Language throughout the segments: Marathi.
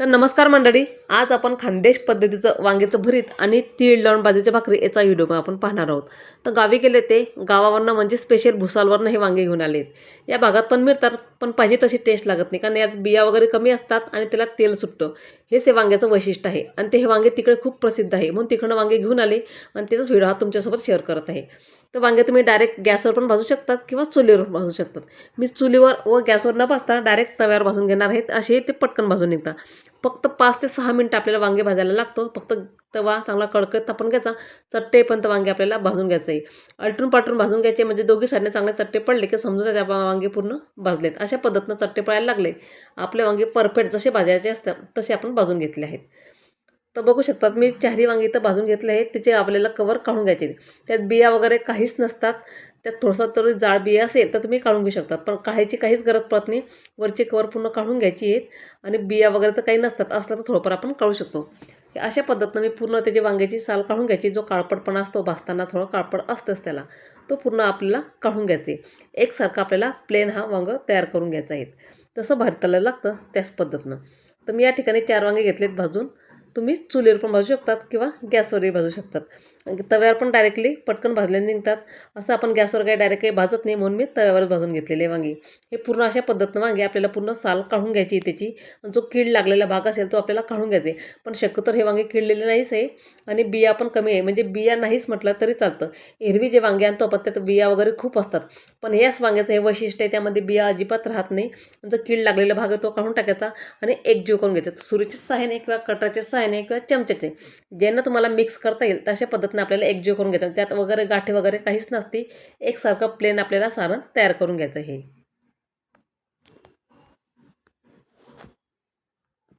तर नमस्कार मंडळी आज आपण खानदेश पद्धतीचं वांग्याचं भरीत आणि तीळ लावून बाजूच्या भाकरी याचा व्हिडिओ आपण पाहणार आहोत. तर गावी गेले ते गावावरनं म्हणजे स्पेशल भुसालवरनं हे वांगे घेऊन आलेत. या भागात पण मिळतात पण पाहिजे तशी टेस्ट लागत नाही कारण यात बिया वगैरे कमी असतात आणि त्याला तेल सुटतं. हेच हे वांग्याचं वैशिष्ट्य आहे. आणि ते हे वांगे तिकडे खूप प्रसिद्ध आहे. म्हणून तिकडनं वांगे घेऊन आले आणि त्याचाच व्हिडिओ हा तुमच्यासोबत शेअर करत आहे. तर वांगे तुम्ही डायरेक्ट गॅसवर पण भाजू शकतात किंवा चुलीवर भाजू शकतात. मी चुलीवर व गॅसवर न भाजता डायरेक्ट तव्यावर भाजून घेणार आहेत. असे ते पटकन भाजून निघतात. फक्त पाच ते सहा मिनटं आपल्याला वांगे भाजायला लागतो. फक्त तवा चांगला कडकत तापून घ्यायचा. चट्टेपर्यंत वांगे आपल्याला भाजून घ्यायचं. आहे अलटून पाटून भाजून घ्यायचे. म्हणजे दोघी साईडने चांगले चट्टे पडले की समजून त्या वांगे पूर्ण भाजलेत. अशा पद्धतीनं चट्टे पडायला लागले. आपले वांगे परफेक्ट जसे भाजायचे असतात तसे आपण भाजून घेतले आहेत. तर बघू शकतात मी चारी वांगे इथं भाजून घेतले आहेत त्याचे आपल्याला कवर काढून घ्यायचे त्यात बिया वगैरे काहीच नसतात त्यात थोडंसं तरी जाड बिया असेल तर तुम्ही काढून घेऊ शकता पण काढायची काहीच गरज पडत नाही वरची कवर पूर्ण काढून घ्यायची आहेत आणि बिया वगैरे तर काही नसतात असलं तर थोडंफार आपण काढू शकतो. अशा पद्धतीनं मी पूर्ण त्याची वांग्याची साल काढून घ्यायची जो काळपटपणा असतो भाजताना थोडं काळपट असतंच त्याला तो पूर्ण आपल्याला काढून घ्यायचे. एकसारखा एकसारखं आपल्याला प्लेन हा वांग तयार करून घ्यायचा आहे. तसं भरताला लागतं त्याच पद्धतीनं. तर मी या ठिकाणी चार वांगे घेतलेत भाजून. तुम्ही चुलीवर पण भाजू शकतात किंवा गॅसवरही भाजू शकतात. तव्यावर पण डायरेक्टली पटकन भाजल्याने निघतात. असं आपण गॅसवर काही डायरेक्ट काही भाजत नाही म्हणून मी तव्यावरच भाजून घेतलेले वांगी. हे पूर्ण अशा पद्धतीनं वांगे आपल्याला पूर्ण साल काढून घ्यायची त्याची. जो कीड लागलेला भाग असेल तो आपल्याला काढून घ्यायचे. पण शक्यतो हे वांगे किडलेले नाहीच आहे. आणि बिया पण कमी आहे. म्हणजे बिया नाहीच म्हटलं तरी चालतं. एरवी जे वांगे आणतो आपण त्यात बिया वगैरे खूप असतात. पण याच वांग्याचं हे वैशिष्ट्य आहे त्यामध्ये बिया अजिबात राहत नाही. जो कीड लागलेला भाग आहे तो काढून टाकायचा आणि एकजीव करून घ्यायचा. सुरीच्या सहाय्याने किंवा कटराच्या सहाय्याने किंवा चमच्याचे. ज्यांना तुम्हाला मिक्स करता येईल तशा पद्धतीने आपल्याला एकजीव करून घ्यायचं त्यात वगैरे गाठी वगैरे काहीच नसते. एकसारखं प्लेन आपल्याला सारण तयार करून घ्यायचं हे.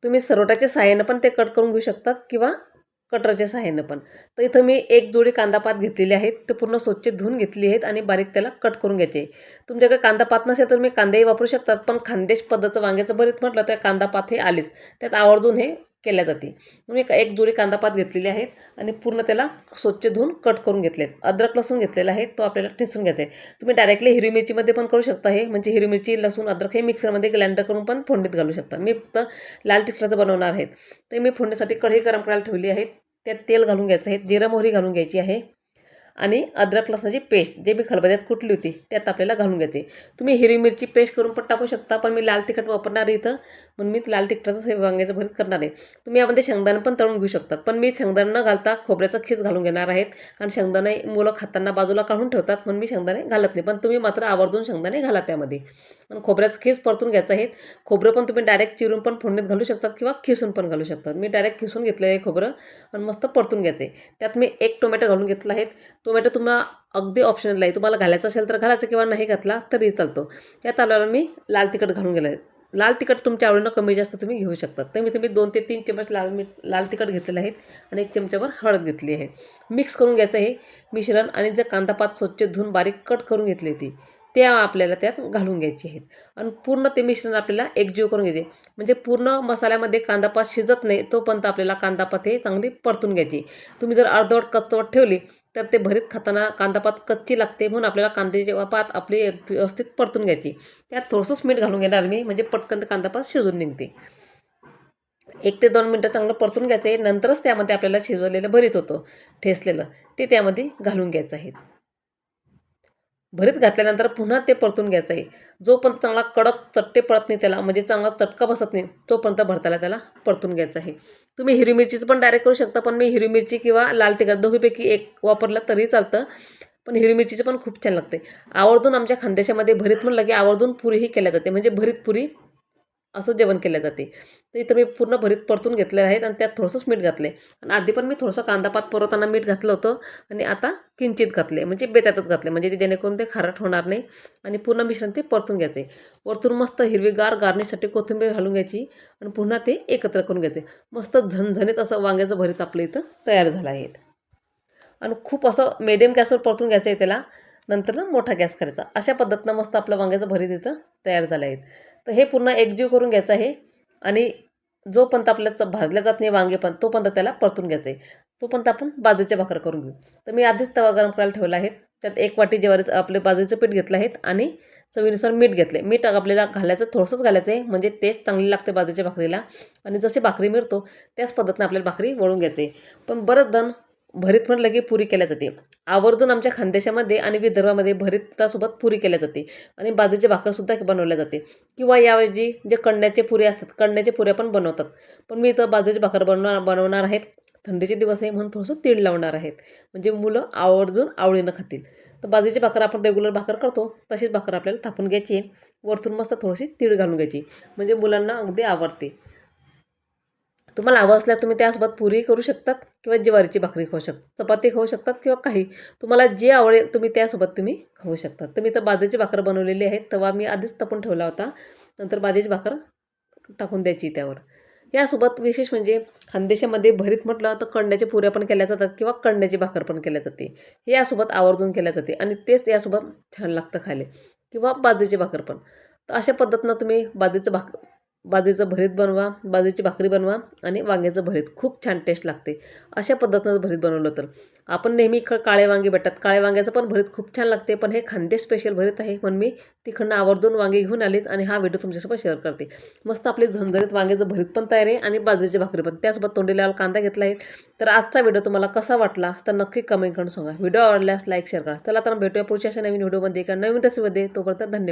तुम्ही सरोटाच्या सहाय्यानं पण ते कट करून घेऊ शकतात किंवा कटरच्या सहाय्यानं पण. तर इथं मी एक जोडी कांदापात घेतलेले आहेत. ते पूर्ण स्वच्छ धुवून घेतली आहेत आणि बारीक त्याला कट करून घ्यायचे. तुमच्याकडे कांदापात नसेल तर मी कांदेही वापरू शकतात. पण खानदेश पद्धतचं वांग्याचं बरीच म्हटलं तर कांदापात हे आलेच. त्यात आवर्जून हे केल्या जाते. म्हणून एक एक जोडी कांदापात घेतलेले आहेत आणि पूर्ण त्याला स्वच्छ धुवून कट करून घेतलेत. अद्रक लसूण घेतलेला आहे तो आपल्याला ठेसून घ्यायचा आहे तुम्ही डायरेक्टली हिरवी मिरचीमध्ये पण करू शकता हे. म्हणजे हिरवी मिरची लसूण अद्रक हे मिक्सरमध्ये ग्लाइंडर करून पण फोडणीत घालू शकता. मी फक्त लाल तिखटाचं बनवणार आहेत. ते मी फोडणीसाठी कढई गरम करायला ठेवली आहेत. त्यात तेल घालून घ्यायचं आहे. जिरं मोहरी घालून घ्यायची आहे. आणि अद्रक लसणाची पेस्ट जे मी खलबत्यात कुटली होती त्यात आपल्याला घालून घेते. तुम्ही हिरवी मिरची पेस्ट करून पण टाकू शकता पण मी लाल तिखट वापरणार इथं. म्हणून मी लाल तिखटाचं हे वांग्याचं भरीत करणार आहे. तुम्ही यामध्ये शेंगदाणं पण तळून घेऊ शकतात पण मी शेंगदाणा न घालता खोबऱ्याचं खीस घालून घेणार आहेत. कारण शेंगदाणे मुलं खाताना बाजूला काढून ठेवतात म्हणून मी शेंगदाणे घालत नाही. पण तुम्ही मात्र आवर्जून शेंगदाणे घाला त्यामध्ये. आणि खोबऱ्याचं खीस परतून घ्यायचं आहे. खोबरं पण तुम्ही डायरेक्ट चिरून पण फोडणीत घालू शकतात किंवा खिसून पण घालू शकतात. मी डायरेक्ट खिसून घेतलेलं आहे खोबरं आणि मस्त परतून घ्यायचं आहे त्यात मी एक टोमॅटो घालून घेतला आहेत टोमॅटो तुम्हाला अगदी ऑप्शनल आहे तुम्हाला घालायचं असेल तर घालायचं किंवा नाही घातला तरी चालतो. त्यात आपल्याला मी लाल तिखट घालून गेलं. आहे लाल तिखट तुमच्या आवडीनं कमी जास्त तुम्ही घेऊ शकता. तर मी तुम्ही दोन ते तीन चमच लाल मीठ लाल तिखट घेतलेलं आहेत आणि एक चमच्यावर हळद घेतली आहे. मिक्स करून घ्यायचं हे मिश्रण आणि जे कांदापात स्वच्छ धुवून बारीक कट करून घेतली होती त्या आपल्याला त्यात घालून घ्यायचे आहेत. आणि पूर्ण ते मिश्रण आपल्याला एकजीव करून घ्यायचे. म्हणजे पूर्ण मसाल्यामध्ये कांदापात शिजत नाही तोपर्यंत आपल्याला कांदापात हे चांगली परतून घ्यायची. तुम्ही जर अर्धवट कच्चवट ठेवली तर ते भरीत खाताना कांदापात कच्ची लागते म्हणून आपल्याला कांद्याची पात आपली व्यवस्थित परतून घ्यायची. त्यात थोडंसंच मीठ घालून घेणार मी म्हणजे पटकन कांदापात शिजून निघते. एक ते दोन मिनटं चांगलं परतून घ्यायचं आहे नंतरच त्यामध्ये आपल्याला शिजवलेलं भरीत होतं ठेसलेलं ते त्यामध्ये घालून घ्यायचं आहे. भरीत घातल्यानंतर पुन्हा ते परतून घ्यायचं आहे जोपर्यंत चांगला कडक चट्टे पडत नाही त्याला म्हणजे चांगला चटका बसत नाही तोपर्यंत भरताला त्याला परतून घ्यायचं आहे. तुम्ही हिरवी मिरचीचं पण डायरेक्ट करू शकता पण मी हिरवी मिरची किंवा लाल तिखट दोघीपैकी एक वापरलं तरी चालतं. पण हिरवी मिरचीचं पण खूप छान लागते आवर्जून आमच्या खानदेशामध्ये भरीत म्हणलं की आवर्जून पुरीही केल्या जाते म्हणजे भरीत पुरी असं जेवण केलं जाते. तर इथं मी पूर्ण भरीत परतून घेतलेलं आहेत आणि त्यात थोडंसंच मीठ घातले आणि आधी पण मी थोडंसं कांदापात परवताना मीठ घातलं होतं आणि आता किंचित घातले म्हणजे बेतातच घातले म्हणजे ते जेणेकरून ते खारट होणार नाही आणि पूर्ण मिश्रण ते परतून घ्यायचे वरतून मस्त हिरवीगार गार्निशसाठी कोथिंबीर घालून घ्यायची आणि पुन्हा ते एकत्र करून घ्यायचे मस्त झणझणीत असं वांग्याचं भरीत आपलं इथं तयार झालं आहे. आणि खूप असं मेडियम गॅसवर परतून घ्यायचं आहे त्याला. नंतर ना मोठा गॅस करायचा. अशा पद्धतीनं मस्त आपलं वांग्याचं भरीत इथं तयार झालं आहे. तर हे पूर्ण एकजीव करून घ्यायचं आहे. आणि जोपर्यंत आपल्याला भाजल्या जात नाही वांगे पण तोपर्यंत त्याला परतून घ्यायचं आहे. तोपर्यंत आपण बाजरीच्या भाकर करून घेऊ. तर मी आधीच तवा गरम करायला ठेवला आहे. त्यात एक वाटी ज्वारीचं आपले बाजरीचं पीठ घेतलं आहेत आणि चवीनुसार मीठ घेतले मीठ आपल्याला घालायचं थोडंसंच घालायचं आहे. म्हणजे टेस्ट चांगली लागते बाजरीच्या भाकरीला. आणि जशी भाकरी मिळतो त्याच पद्धतीनं आपल्याला भाकरी वळून घ्यायची पण बरंच जण भरीत म्हटलं की पुरी केल्या जाते. आवर्जून आमच्या खानदेशामध्ये आणि विदर्भामध्ये भरीतासोबत पुरी केल्या जाते. आणि बाजरीची भाकरसुद्धा बनवल्या जाते. किंवा याऐवजी जे कण्ण्याचे पुरे असतात कण्ण्याचे पुऱ्या पण बनवतात. पण मी इथं बाजरीची भाकर बनवणार बनवणार आहेत. थंडीचे दिवस आहे म्हणून थोडंसं तीळ लावणार आहेत. म्हणजे मुलं आवर्जून आवडीनं खातील. तर बाजरीची भाकर आपण रेग्युलर भाकर करतो. तशीच भाकर आपल्याला थापून घ्यायची वरतून मस्त थोडीशी तीळ घालून घ्यायची. म्हणजे मुलांना अगदी आवडते. तुम्हाला हवं असल्यास तुम्ही त्यासोबत पुरी करू शकतात किंवा ज्वारीची भाकरी खाऊ शकता चपाती खाऊ शकतात किंवा काही. तुम्हाला जे आवडेल तुम्ही त्यासोबत तुम्ही खाऊ शकतात. तर मी तर बाजरीची भाकर बनवलेली आहे तवा मी आधीच तपून ठेवला होता. नंतर बाजरीची भाकर टाकून द्यायची त्यावर. यासोबत विशेष म्हणजे खानदेशामध्ये भरीत म्हटलं तर कंड्याच्या पुऱ्या पण केल्या जातात किंवा कंड्याची भाकर पण केल्या जाते. हे यासोबत आवर्जून केल्या जाते आणि तेच यासोबत छान लागतं खायला. किंवा बाजरीची भाकर पण. तर अशा पद्धतीनं तुम्ही बाजरीचं भाक बाजरीचं भरीत बनवा बाजरीची भाकरी बनवा आणि वांग्याचं भरीत. खूप छान टेस्ट लागते. अशा पद्धतीनं भरीत बनवलं तर. आपण नेहमी ख काळे वांगे भेटतात. काळे वांग्याचं पण भरीत खूप छान लागते. पण हे खानदेश स्पेशल भरीत आहे. म्हणून मी तिकडनं आवर्जून वांगे घेऊन आलीत आणि हा व्हिडिओ तुमच्यासोबत शेअर करते. मस्त आपली झणझणीत वांग्याचं भरीत पण तयार आहे आणि बाजरीची भाकरी पण. त्यासोबत तोंडीला कांदा घेतला आहे. तर आजचा व्हिडिओ तुम्हाला कसा वाटला? तर नक्की कमेंट करून सांगा. व्हिडिओ आवडल्यास लाईक शेअर करा. चला तर भेटूया पुढच्या अशा नवीन व्हिडिओमध्ये एका नवीन रेसिपीमध्ये तोपर्यंत धन्यवाद.